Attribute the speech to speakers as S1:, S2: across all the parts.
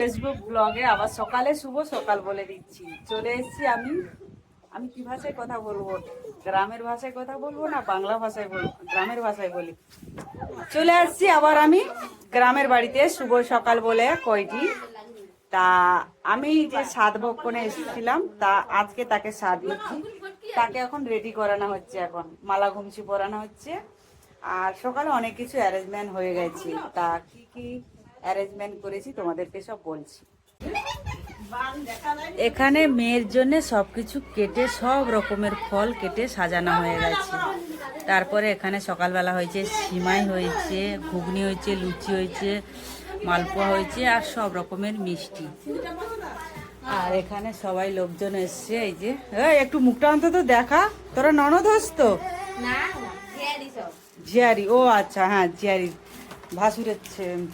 S1: Facebook ব্লগে আবার সকালে শুভ সকাল বলে দিচ্ছি। চলে এসেছি আমি। আমি কি ভাষায় কথা বলব? গ্রামের ভাষায় কথা বলব না বাংলা ভাষায় বলব গ্রামের ভাষায় বলি? চলে আসছি আবার আমি। গ্রামের বাড়িতে শুভ সকাল বলে কয়টি? তা আমি যে সাত ভক্ষণে এসেছিলাম, তা আজকে তাকে সাত দিচ্ছি। তাকে এখন রেডি করানো হচ্ছে এখন। মালা ঘুমছি পরানো হচ্ছে। আর সকালে অনেক কিছু অ্যারেঞ্জমেন্ট হয়ে গেছে। তা কি কি অ্যারেঞ্জমেন্ট করেছি তোমাদেরকে সব বলছি। এখানে মেয়ের জন্য সবকিছু কেটে সব রকমের ফল কেটে সাজানো হয়ে গেছে। তারপরে এখানে সকালবেলা হয়েছে সিমাই হয়েছে ঘুগনি হয়েছে লুচি হয়েছে মালপোয়া হয়েছে আর সব রকমের মিষ্টি। আর এখানে সবাই লোকজন এসছে এই যে এই একটু মুখটা অন্তত দেখা। তোরা ননদ হোস তো জিয়ারি ও আচ্ছা হ্যাঁ জিয়ারি। ভাসুরের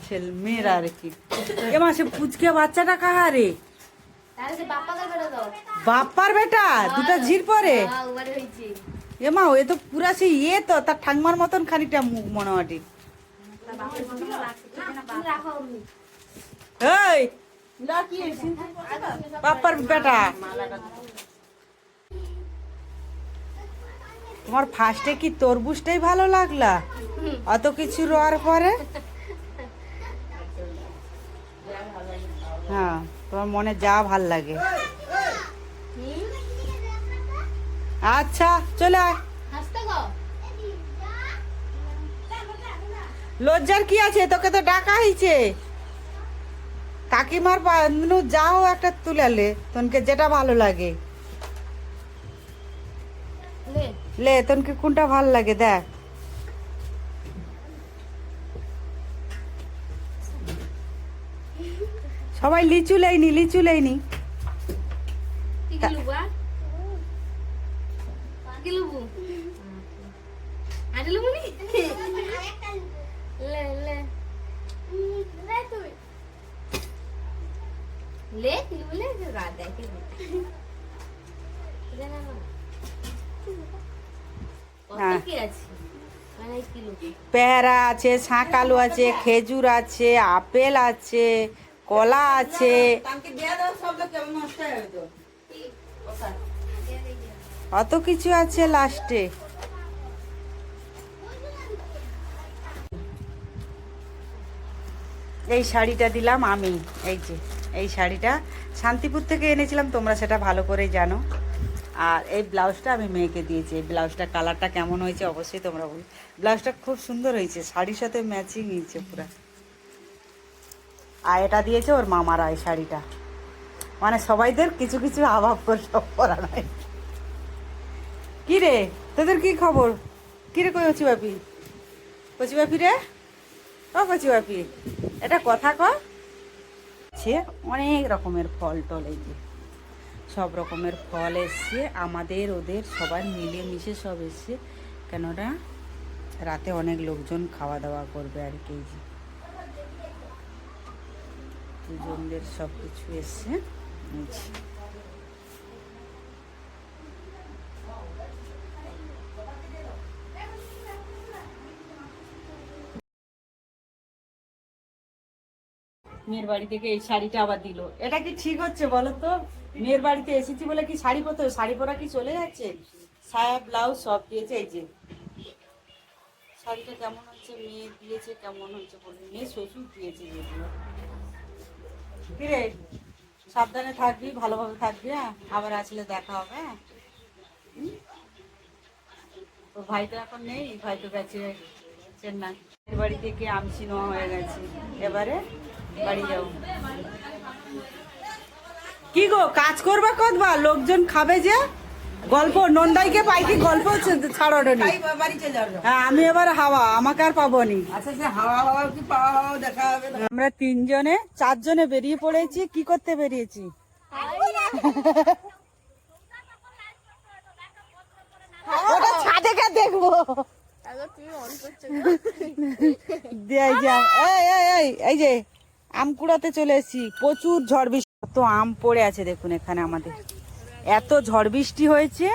S1: ছেলে, মেয়েরা আর কি। এমা সে পুচকে বাচ্চাটা কাহারে? বাপ্পার বেটা, দুটা ঝির পরে। এমা এ তো পুরা সেই ইয়ে তো, তার ঠাংমার মতন খানিকটা মুখ মনোয়াটি এই বাপ্পার বেটা। তোমার ফার্স্টে কি তরমুজটাই ভালো লাগলা? অত কিছু রোয়ার পরে? হ্যাঁ তোমার মনে যা ভালো লাগে। আচ্ছা চলে লজ্জার কি আছে? তোকে তো ডাকা হয়েছে কাকিমার যাও একটা তুলালে তোনকে যেটা ভালো লাগে। লে তোনকে কোনটা ভালো লাগে দেখ সবাই লিচু লেইনি লিচু লেইনি
S2: লে লে রাত দেখে
S1: হ্যাঁ।
S2: কি আছে মানে কিলো
S1: পেয়ারা আছে শাঁকালু আছে খেজুর আছে আপেল আছে কলা আছে। অত কিছু আছে লাস্টে। এই শাড়িটা দিলাম আমি এই যে এই শাড়িটা। শান্তিপুর থেকে এনেছিলাম তোমরা সেটা ভালো করে জানো। আর এই ব্লাউজটা আমি মেয়েকে দিয়েছি। এই ব্লাউজটা কালারটা কেমন হয়েছে অবশ্যই তোমরা বলো। ব্লাউজটা খুব সুন্দর হয়েছে, শাড়ির সাথে ম্যাচিং হয়েছে পুরা। আর এটা দিয়েছে ওর মামারা এই শাড়িটা। মানে সবাইদের কিছু কিছু আভাব করে সব পরা নাই। কি রে তোদের কি খবর? কি রে কই কচি বাপি কচি বাপি রে? ও কচি বাপি এটা কথা ক অনেক রকমের ফল টল এই যে। সব রকমের ফল এসছে, আমাদের ওদের সবার মিলে মিশে সব এসছে। কেননা রাতে অনেক লোকজন খাওয়া দাওয়া করবে আর কি। দুজনদের সব কিছু এসছে। মেয়ের বাড়ি থেকে এই শাড়িটা আবার দিল। এটা কি ঠিক হচ্ছে বলো তো? মেয়ের বাড়িতে এসেছি বলে কি শাড়ি পরতে? শাড়ি পরা কি চলে যাচ্ছে? সায়া, ব্লাউজ সব দিয়েছে, এই যে। শাড়িটা কেমন হচ্ছে? মেয়ে দিয়েছে, কেমন হচ্ছে বলে মেয়ে শ্বশুর দিয়েছে যেগুলো। কিরে, সাবধানে থাকবি, ভালোভাবে থাকবি হ্যাঁ? আবার আসলে দেখা হবে হ্যাঁ? তোর ভাই তো এখন নেই, ভাই তো গেছে চেন্নাই। বাড়ি থেকে আমসি নেওয়া হয়ে গেছে। এবারে বাড়ি যাও কি গো কাজ করবা কতবা লোকজন খাবে যে? গল্প নন্দাইকে পাই কি গল্প ছাড়ো নি হ্যাঁ আমি এবার হাওয়া আমাকে আর পাবো নি। আমরা তিনজনে চারজনে বেরিয়ে পড়েছি কি করতে বেরিয়েছি? ওটা ছাদে কে দেখব। এই যে আম- এই এই এই এই যে আম কুড়াতে চলে এসেছি প্রচুর ঝড় বৃষ্টি তো আম পড়ে আছে দেখুন এখানে আমাদের। এত ঝড় বৃষ্টি হয়েছে,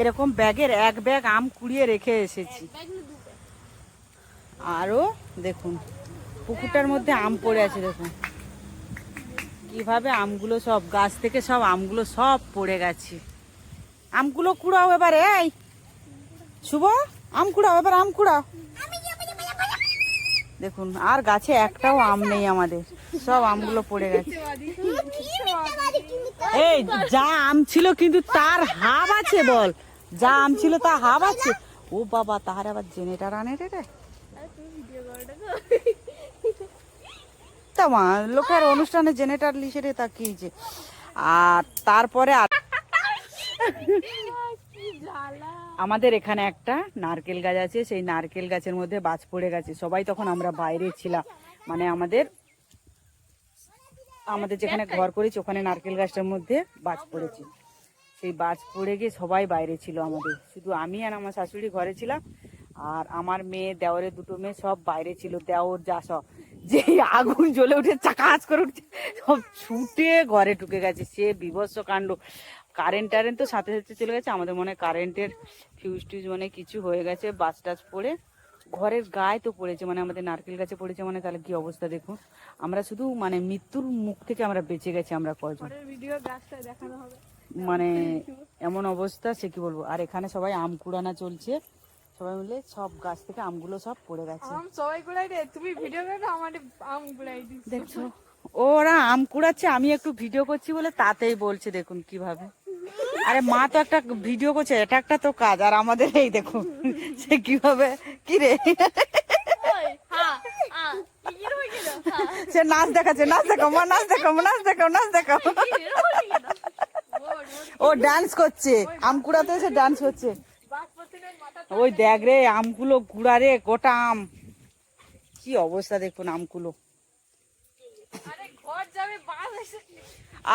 S1: এরকম ব্যাগের এক ব্যাগ আম কুড়িয়ে রেখে এসেছি। আরও দেখুন, পুকুরটার মধ্যে আম পড়ে আছে দেখুন। কীভাবে আমগুলো সব, গাছ থেকে সব আমগুলো সব পড়ে গেছে। আমগুলো কুড়াও এবার, এই। শুভ, আম কুড়াও, এবার আম কুড়াও। দেখুন, আর গাছে একটাও আম নেই আমাদের। সব আমগুলো পড়ে গেছে। এই, যা আম ছিল কিন্তু তার হাব আছে বল। যা আম ছিল তার হাব আছে। ও বাবা, তাহার আবার জেনেটার আনে রে রে। তা মা, লোকের অনুষ্ঠানে জেনেটার লিখে রে তা কি হয়েছে? আর তারপরে আর- আমাদের এখানে একটা নারকেল গাছ আছে, সেই নারকেল গাছের মধ্যে বাজ পড়ে গেছে। সবাই তখন আমরা বাইরে ছিলাম। মানে আমাদের আমাদের যেখানে ঘর করেছি, ওখানে নারকেল গাছটার মধ্যে বাজ পড়েছে। সেই বাজ পড়ে গিয়ে সবাই বাইরে ছিল আমাদের। শুধু আমি আর আমার শাশুড়ি ঘরে ছিলাম, আর আমার মেয়ে, দেওরের দুটো মেয়ে সব বাইরে ছিল। দেওর যা সব যে আগুন জ্বলে উঠে চাকাচ করে উঠছে সব ছুটে ঘরে ঢুকে গেছে। সে বিভৎস কাণ্ড। কারেন্ট টারেন্ট তো সাথে সাথে চলে গেছে। আমাদের মনে হয় কারেন্টের ফিউজ টিউজ মানে কিছু হয়ে গেছে বাস টাস পড়ে। ঘরের গায়ে তো পড়েছে মানে আমাদের নারকেল গাছে পড়েছে মানে তাহলে কি অবস্থা দেখুন। আমরা শুধু মানে মৃত্যুর মুখ থেকে আমরা বেঁচে গেছি আমরা কজন। মানে এমন অবস্থা সে কি বলব? আর এখানে সবাই আম কুড়ানা চলছে। সবাই মিলে সব গাছ থেকে আমগুলো সব পড়ে গেছে।
S3: আম সবাই গুলাই রে তুমি ভিডিও করে আমার আম গুলাই দিস
S1: দেখছ? ওরা আম কুড়াচ্ছে আমি একটু ভিডিও করছি বলে তাতেই বলছে দেখুন কীভাবে। আরে মা তো একটা ভিডিও করছে এটা একটা তো কাজ আর আমাদের এই দেখুন সে কীভাবে কি রে? সে নাচ দেখাচ্ছে নাচ দেখাও মা নাচ দেখাও মা, নাচ দেখাও নাচ দেখাও। ও ডান্স করছে আম কুড়াতে এসে ডান্স করছে। ওই দেখ রে আমগুলো গুড়া রে গোটা আম। কি অবস্থা দেখুন আমগুলো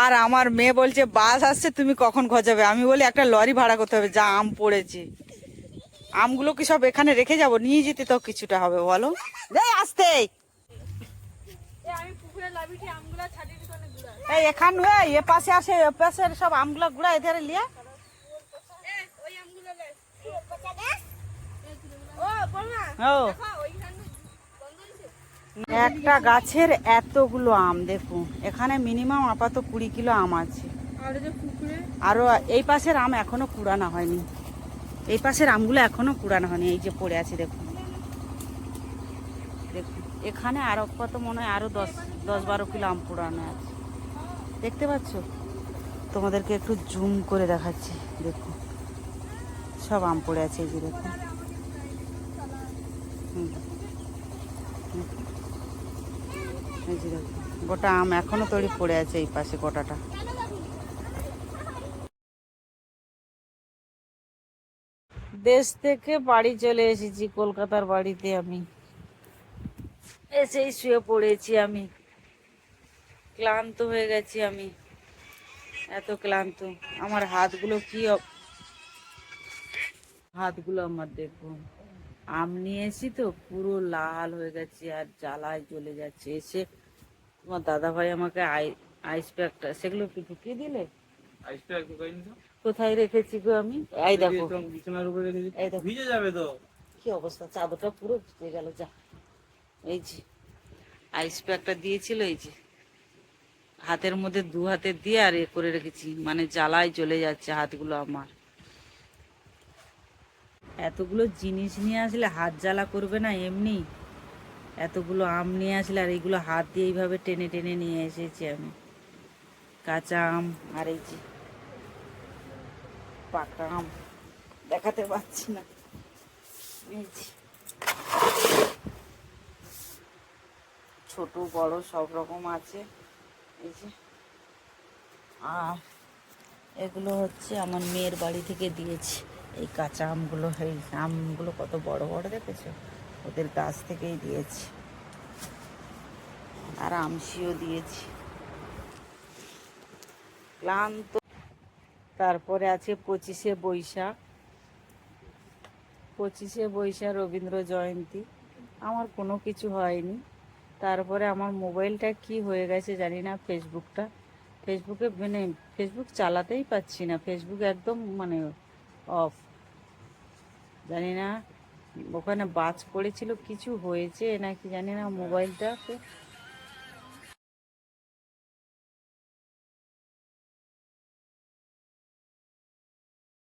S3: আরে
S1: আমার মেয়ে বলছে বাস আসছে তুমি কখন ঘর যাবে আমি বলি একটা লরি ভাড়া করতে হবে যা আম পড়েছে। আমগুলো কি সব এখানে রেখে যাব? নিয়ে যেতে তো কিছুটা হবে বলো। আসতে। এই এখান এ পাশে আসে এ পাশে সব আমগুলো গুড়া এধারে লিয়া।
S3: ও বলমা
S1: ও
S3: ওইখানে বন্ধ হয়েছে
S1: একটা গাছের এতগুলো আম দেখুন। এখানে মিনিমাম আপাতত কুড়ি কিলো আম আছে।
S3: আর যে পুকুরে?
S1: আরও এই পাশের আম এখনও কুড়ানো হয়নি। এই পাশের আমগুলো এখনও কুড়ানো হয়নি। এই যে পড়ে আছে দেখুন। দেখুন। এখানে আরও কত মনে হয় আরও দশ দশ বারো কিলো আম কুড়ানো আছে। দেখতে পাচ্ছ? তোমাদেরকে একটু জুম করে দেখাচ্ছি। দেখুন। সব আম পড়ে আছে এই যে দেখুন। হুম। হুম। গোটা আম এখনও তৈরি পড়ে আছে এই পাশে গোটাটা। দেশ থেকে বাড়ি চলে এসেছি, কলকাতার বাড়িতে আমি। এসেই শুয়ে পড়েছি আমি। ক্লান্ত হয়ে গেছি আমি। এত ক্লান্ত। আমার হাতগুলো কি হাতগুলো আমার দেখুন আম নিয়ে এসি তো, পুরো লাল হয়ে গেছে আর জ্বালায় জ্বলে যাচ্ছে। এসে তোমার দাদা ভাই আমাকে আই আইস প্যাকটা সেগুলো কি ঢুকিয়ে দিলে? কোথায় রেখেছি গো আমি? এই দেখো।
S4: বিছানার উপরে ভিজে যাবে তো।
S1: কি অবস্থা? চাদরটা পুরো ভিজে গেল যা। এই যে আইস প্যাকটা দিয়েছিল এই যে। হাতের মধ্যে দু হাতে দিয়ে আর এ করে রেখেছি। মানে জ্বালায় চলে যাচ্ছে হাতগুলো আমার। এতগুলো জিনিস নিয়ে আসলে হাত জ্বালা করবে না এমনি। এতগুলো আম নিয়ে আসলে আর এইগুলো হাত দিয়ে এইভাবে টেনে টেনে নিয়ে এসেছি আমি। কাঁচা আম আর এই যে পাকা আম দেখাতে পাচ্ছি না। এই যে। ছোট, বড় সব রকম আছে। এই যে আর এগুলো হচ্ছে আমার মেয়ের বাড়ি থেকে দিয়েছি। এই কাঁচা আমগুলো, এই আমগুলো কত বড় বড় দেখেছ? ওদের গাছ থেকেই দিয়েছি। আর আমসিও দিয়েছি। ক্লান্ত। তারপরে আছে পঁচিশে বৈশাখ। পঁচিশে বৈশাখ রবীন্দ্র জয়ন্তী। আমার কোনো কিছু হয়নি। তারপরে আমার মোবাইলটা কি হয়ে গেছে জানি না, ফেসবুকটা। ফেসবুকে মানে ফেসবুক চালাতেই পাচ্ছি না। ফেসবুক একদম মানে অফ। জানি না ওখানে বাজ পড়েছিল কিছু হয়েছে নাকি জানি না মোবাইলটাতে